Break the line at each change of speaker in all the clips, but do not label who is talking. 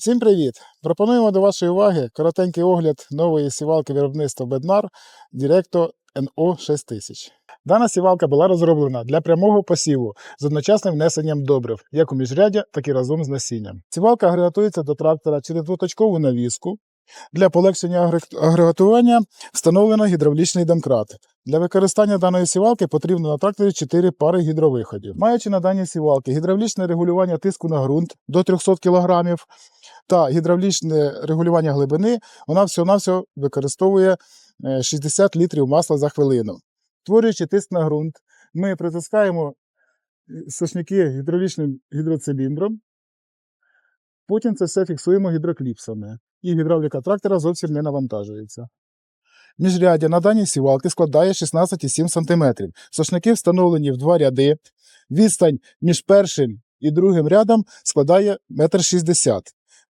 Всім привіт! Пропонуємо до вашої уваги коротенький огляд нової сівалки виробництва Bednar Directo NO 6000. Дана сівалка була розроблена для прямого посіву з одночасним внесенням добрив, як у міжряддя, так і разом з насінням. Сівалка агрегатується до трактора через двоточкову навіску. Для полегшення агрегатування встановлено гідравлічний домкрат. Для використання даної сівалки потрібно на тракторі 4 пари гідровиходів. Маючи на даній сівалки гідравлічне регулювання тиску на ґрунт до 300 кг та гідравлічне регулювання глибини, вона всього-навсього використовує е, 60 літрів масла за хвилину. Створюючи тиск на ґрунт, ми притискаємо е, сошники гідравлічним гідроциліндром, потім це все фіксуємо гідрокліпсами, і гідравліка трактора зовсім не навантажується. Міжряддя на даній сівалки складає 16,7 см. Сошники встановлені в два ряди. Відстань між першим і другим рядом складає 1,60 м.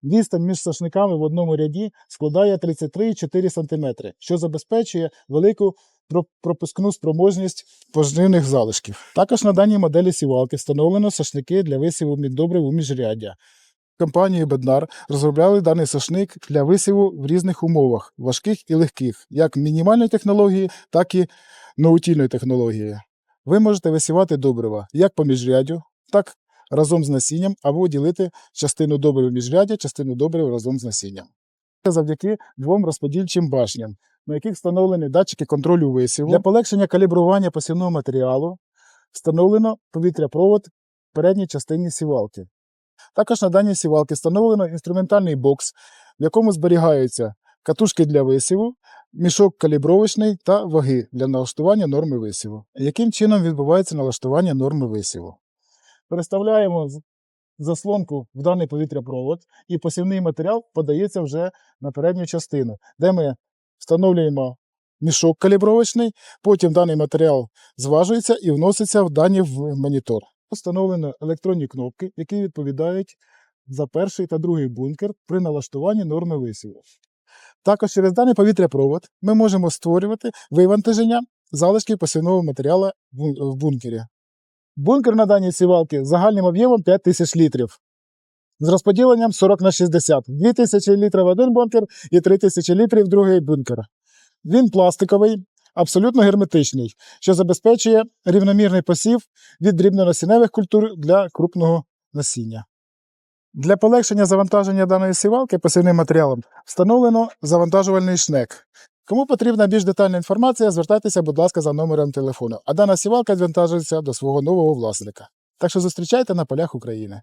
Відстань між сошниками в одному ряді складає 33,4 см, що забезпечує велику пропускну спроможність пожнивних залишків. Також на даній моделі сівалки встановлено сошники для висіву міддобрив у міжряддя. Компанією Bednar розробляли даний сошник для висіву в різних умовах, важких і легких, як мінімальної технології, так і наутільної технології. Ви можете висівати добрива як по міжряддю, так разом з насінням, або ділити частину добрив міжряддя, частину добрив разом з насінням. Це завдяки двом розподільчим башням, на яких встановлені датчики контролю висіву. Для полегшення калібрування посівного матеріалу встановлено повітряпровод в передній частині сівалки. Також на даній сівалці встановлено інструментальний бокс, в якому зберігаються катушки для висіву, мішок калібровочний та ваги для налаштування норми висіву. Яким чином відбувається налаштування норми висіву? Переставляємо заслонку в даний повітряпровод, і посівний матеріал подається вже на передню частину, де ми встановлюємо мішок калібровочний, потім даний матеріал зважується і вноситься в дані в монітор. Встановлено електронні кнопки, які відповідають за перший та другий бункер при налаштуванні норми висіву. Також через даний повітряпровод ми можемо створювати вивантаження залишків посівного матеріалу в бункері. Бункер на даній сівалці загальним об'ємом 5000 літрів. З розподіленням 40 на 60. 2000 літрів один бункер і 3000 літрів другий бункер. Він пластиковий, абсолютно герметичний, що забезпечує рівномірний посів від дрібнонасінневих культур для крупного насіння. Для полегшення завантаження даної сівалки посівним матеріалом встановлено завантажувальний шнек. Кому потрібна більш детальна інформація, звертайтеся, будь ласка, за номером телефону. А дана сівалка звантажується до свого нового власника. Так що зустрічайте на полях України.